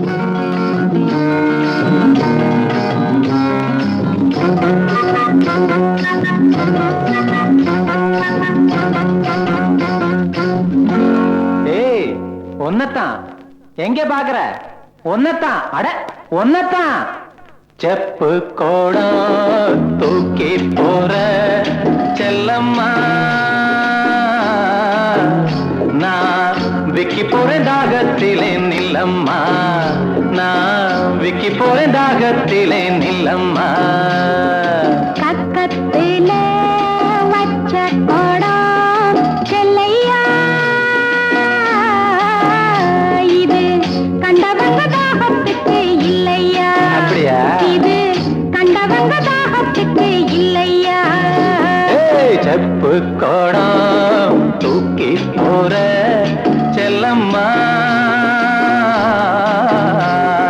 ஏய் ஒன்னத்தான். எங்க பாக்குற ஒன்னத்தான். அட ஒன்னத்தான். செப்பு கோடம் தூக்கி போற செல்லம்மா. விக்கி போறேன் தாகத்திலே நில்லம்மா. நான் விக்கி போறேன் தாகத்திலே நில்லம்மா. பக்கத்துல வச்ச குடம் செல்லையா? இது கண்டவங்க தாகத்துக்கு இல்லையா? அப்படியா? இது கண்டவங்க தாகத்துக்கு இல்லையா? ஏய், செப்பு கோடம் தூக்கி போற செல்லம்மா.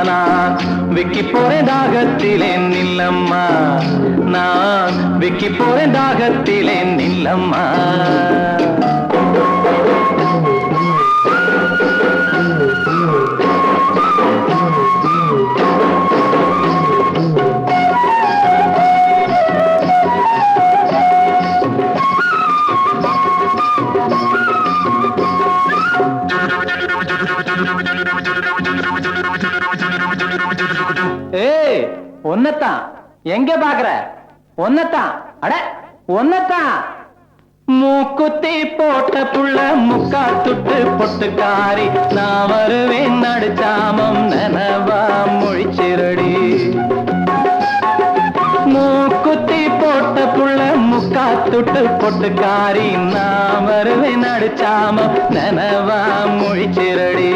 நான் விக்கி போறேன் தாகத்திலே நில்லம்மா. நான் விக்கி போறேன் தாகத்திலே நில்லம்மா. ஏய் ஒன்னத்தான். எங்க பாக்குற? ஒன்னத்தான். அட ஒன்னத்தான். மூக்குத்தி போட்ட புள்ள முக்கா துட்டு பொட்டுக்காரி. நான் வருவேன் நடுச்சாமம் நனவா மொழிச்சிரடி. மூக்குத்தி போட்ட புள்ள முக்கா துட்டு பொட்டுக்காரி. நான் வருவேன் நடுச்சாமம் நனவா மொழிச்சிரடி.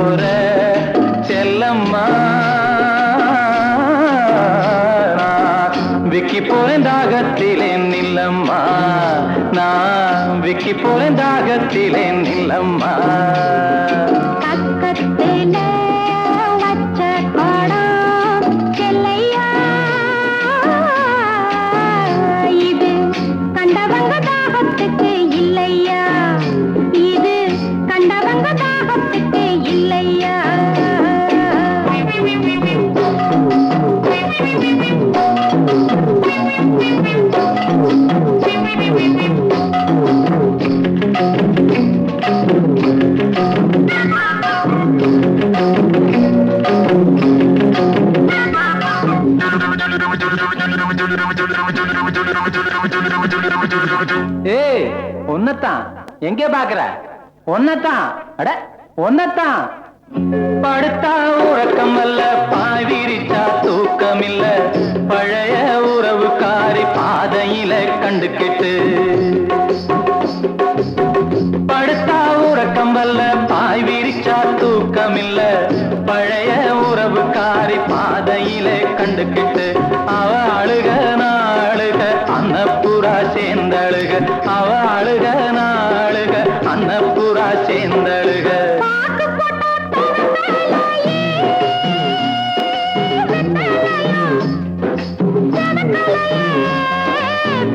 போற செல்லம்மா. விக்கி போறேன் தாகத்திலே நில்லம்மா. நான் விக்கி போறேன் தாகத்திலே நில்லம்மா. ஏய் ஒன்னத்தான் எங்கே பாக்குற ஒன்னத்தான் அட ஒன்னத்தான் படுத்தா உறக்கம் அல்ல பாவிரிச்சா விரிச்சா தூக்கம் இல்ல பழைய உறவுக்காரி பாதையில கண்டு கெட்டு படுத்தா உறக்கம் வல்ல பாய் விரிச்சா தூக்கம் இல்ல பழைய உறவுக்காரி பாதையில கண்டு கெட்டு அவ அழுக நாளுக அன்னப்புறா சேர்ந்தழுக. அவ அழுக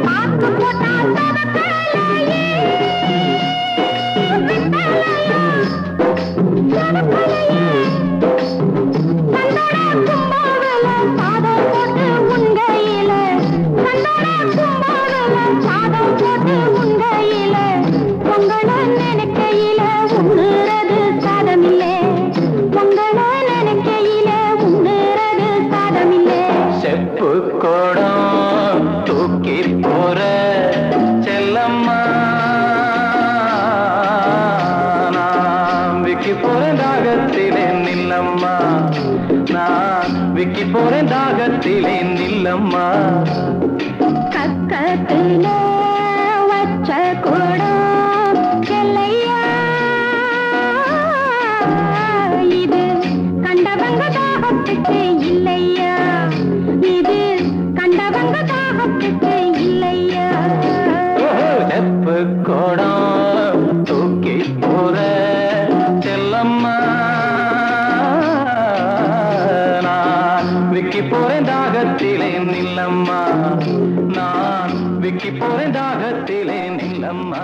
பாக்கு போட்டா போற செல்லம்மா. நான் விக்கி போறேன் தாகத்திலே நில்லம்மா. நான் விக்கி போறேன் தாகத்திலே நில்லம்மா. கக்கத்தில வச்ச கூட செப்பு கோடம் தூக்கி போற செல்லம்மா. நான் விக்கி போறேன் தாகத்திலே நில்லம்மா. நான் விக்கி போறேன் தாகத்திலே நில்லம்மா.